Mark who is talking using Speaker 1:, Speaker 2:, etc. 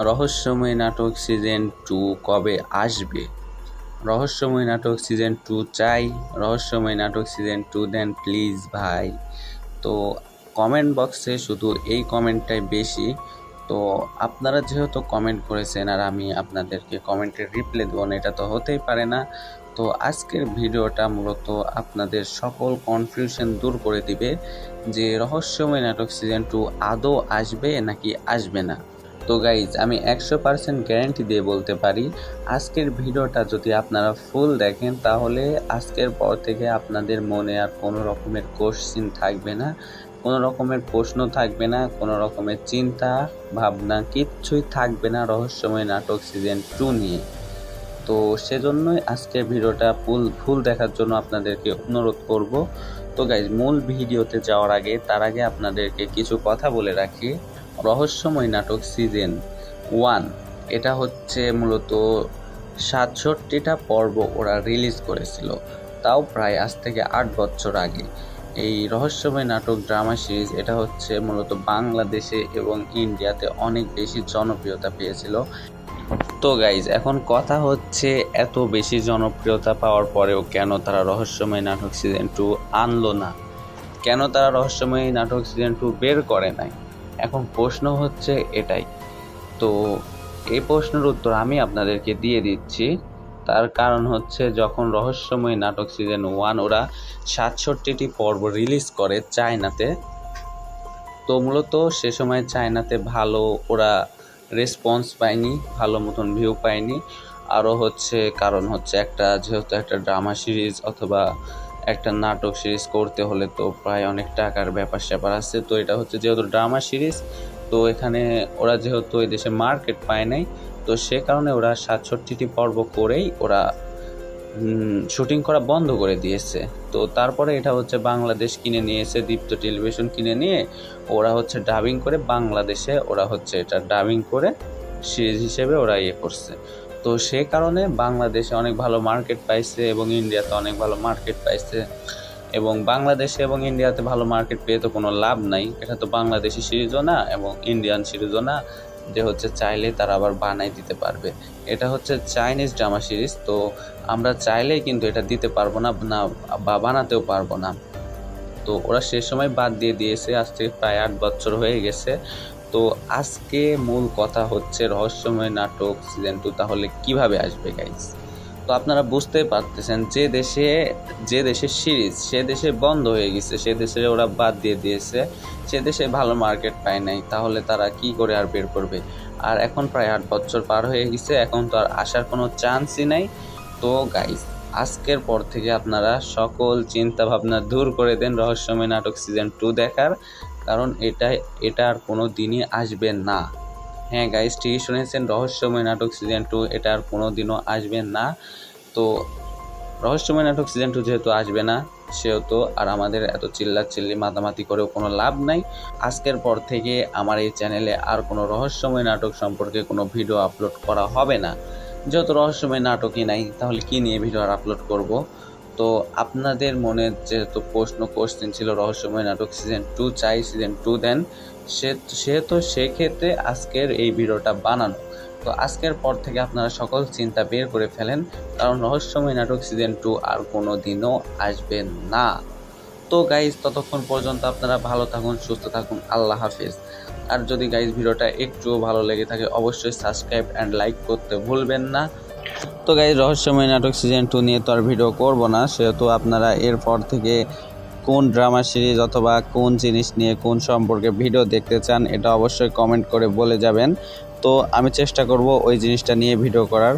Speaker 1: রহস্যময় নাটক season two কবে আসবে? রহস্যময় নাটক সিজন টু চাই, রহস্যময় নাটক সিজন টু দেন প্লিজ ভাই। তো কমেন্ট বক্সে শুধু এই কমেন্টটাই বেশি। তো আপনারা যেহেতু কমেন্ট করেছেন আর আমি আপনাদেরকে কমেন্টের রিপ্লাই দেবো না, এটা তো হতেই পারে না। তো আজকের ভিডিওটা মূলত আপনাদের সকল কনফিউশন দূর করে দিবে যে রহস্যময় নাটক সিজন টু আদৌ আসবে নাকি আসবে না। তো গাইজ আমি একশো পার্সেন্ট গ্যারেন্টি দিয়ে বলতে পারি, আজকের ভিডিওটা যদি আপনারা ফুল দেখেন, তাহলে আজকের পর থেকে আপনাদের মনে আর কোনো রকমের কোশ্চিন থাকবে না। কোনো রকমের প্রশ্ন থাকবে না, কোনো রকমের চিন্তা ভাবনা কিচ্ছুই থাকবে না রহস্যময় নাটক সিজন টু নিয়ে। তো সেজন্যই আজকের ভিডিওটা ফুল ফুল দেখার জন্য আপনাদেরকে অনুরোধ করব। তো গাইজ মূল ভিডিওতে যাওয়ার আগে, তার আগে আপনাদেরকে কিছু কথা বলে রাখি। রহস্যময় নাটক সিজন ওয়ান। এটা হচ্ছে মূলত সাতষট্টিটা পর্ব ওরা রিলিজ করেছিল। তাও প্রায় আজ থেকে আট বছর আগে। এই রহস্যময় নাটক ড্রামা সিরিজ এটা হচ্ছে মূলত বাংলাদেশে এবং ইন্ডিয়াতে অনেক বেশি জনপ্রিয়তা পেয়েছিল। তো গাইজ এখন কথা হচ্ছে এত বেশি জনপ্রিয়তা পাওয়ার পরেও কেন তারা রহস্যময় নাটক সিজন টু আনলো না? কেন তারা রহস্যময় নাটক সিজন টু বের করে নাই? এখন প্রশ্ন হচ্ছে এটাই। তো এই প্রশ্নের উত্তর আমি আপনাদেরকে দিয়ে দিচ্ছি। তার কারণ হচ্ছে যখন রহস্যময় নাটক সিজন ওয়ান ওরা সাতষট্টিটি পর্ব রিলিজ করে চায়নাতে, তো মূলত সে সময় চায়নাতে ভালো ওরা রেসপন্স পায়নি, ভালো মতন ভিউ পায়নি। আরও হচ্ছে কারণ হচ্ছে একটা, যেহেতু একটা ড্রামা সিরিজ অথবা একটা নাটক সিরিজ করতে হলে তো প্রায় অনেক টাকার ব্যাপার স্যাপার আছে। তো এটা হচ্ছে যেহেতু ড্রামা সিরিজ তো এখানে ওরা যেহেতু এই দেশে মার্কেট পায় নাই, তো সে কারণে ওরা সাতষট্টিটি পর্ব করেই ওরা শুটিং করা বন্ধ করে দিয়েছে। তো তারপরে এটা হচ্ছে বাংলাদেশ কিনে নিয়েছে, দীপ্ত টেলিভিশন কিনে নিয়ে ওরা হচ্ছে ডাবিং করে বাংলাদেশে ওরা হচ্ছে এটা ডাবিং করে সিরিজ হিসেবে ওরা ইয়ে করছে। তো সে কারণে বাংলাদেশে অনেক ভালো মার্কেট পাইছে এবং ইন্ডিয়াতে অনেক ভালো মার্কেট পাইছে। এবং বাংলাদেশে এবং ইন্ডিয়াতে ভালো মার্কেট পেয়ে তো কোনো লাভ নাই। এটা তো বাংলাদেশি সিরিজও না এবং ইন্ডিয়ান সিরিজও না যে হচ্ছে চাইলে তারা আবার বানাই দিতে পারবে। এটা হচ্ছে চাইনিজ ড্রামা সিরিজ তো আমরা চাইলেই কিন্তু এটা দিতে পারব না না বা বানাতেও পারব না। তো ওরা সে সময় বাদ দিয়ে দিয়েছে আজ থেকে প্রায় আট বছর হয়ে গেছে। তো আজকে মূল কথা হচ্ছে রহস্যময় নাটক সিজন টু তাহলে কীভাবে আসবে গাইজ তো আপনারা বুঝতে পারতেছেন, যে দেশে, যে দেশের সিরিজ সে দেশে বন্ধ হয়ে গেছে, সে দেশে ওরা বাদ দিয়ে দিয়েছে, সে দেশে ভালো মার্কেট পায় নাই, তাহলে তারা কি করে আর বের করবে? আর এখন প্রায় আট বছর পার হয়ে গেছে, এখন তো আর আসার কোনো চান্সই নাই। তো গাইজ আজকের পর থেকে আপনারা সকল চিন্তা ভাবনা দূর করে দেন রহস্যময় নাটক সিজন টু দেখার। কারণ এটা এটা আর কোনো দিনই আসবে না। হ্যাঁ গাইজ ঠিকই শুনেছেন, রহস্যময় নাটক সিজন টু এটা আর কোনো দিনও আসবে না। তো, রহস্যময় নাটক সিজন টু যেহেতু আসবে না, সেহেতু আর আমাদের এত চিল্লা চিল্লি মাতামাতি করেও কোনো লাভ নাই। আজকের পর থেকে আমার এই চ্যানেলে আর কোনো রহস্যময় নাটক সম্পর্কে কোনো ভিডিও আপলোড করা হবে না। যেহেতু রহস্যময় নাটকই নাই, তাহলে কি নিয়ে ভিডিও আর আপলোড করব? তো আপনাদের মনে যেহেতু প্রশ্ন কোশ্চেন ছিল, রহস্যময় নাটক সিজন টু চাই সিজন টু দেন, সে, সেহেতু সেক্ষেত্রে আজকের এই ভিডিওটা বানানো। তো আজকের পর থেকে আপনারা সকল চিন্তা বের করে ফেলেন, কারণ রহস্যময় নাটক সিজন টু আর কোনো দিনও আসবে না। তো গাইজ ততক্ষণ পর্যন্ত আপনারা ভালো থাকুন, সুস্থ থাকুন, আল্লাহ হাফিজ। আর যদি গাইজ ভিডিওটা একটুও ভালো লেগে থাকে, অবশ্যই সাবস্ক্রাইব অ্যান্ড লাইক করতে ভুলবেন না। তো গাই রহস্যময় নাটক সিজন টু নিয়ে তো আর ভিডিও করব না। সেহেতু আপনারা এরপর থেকে কোন ড্রামা সিরিজ অথবা কোন জিনিস নিয়ে কোন সম্পর্কে ভিডিও দেখতে চান, এটা অবশ্যই কমেন্ট করে বলে যাবেন। তো আমি চেষ্টা করব ওই জিনিসটা নিয়ে ভিডিও করার।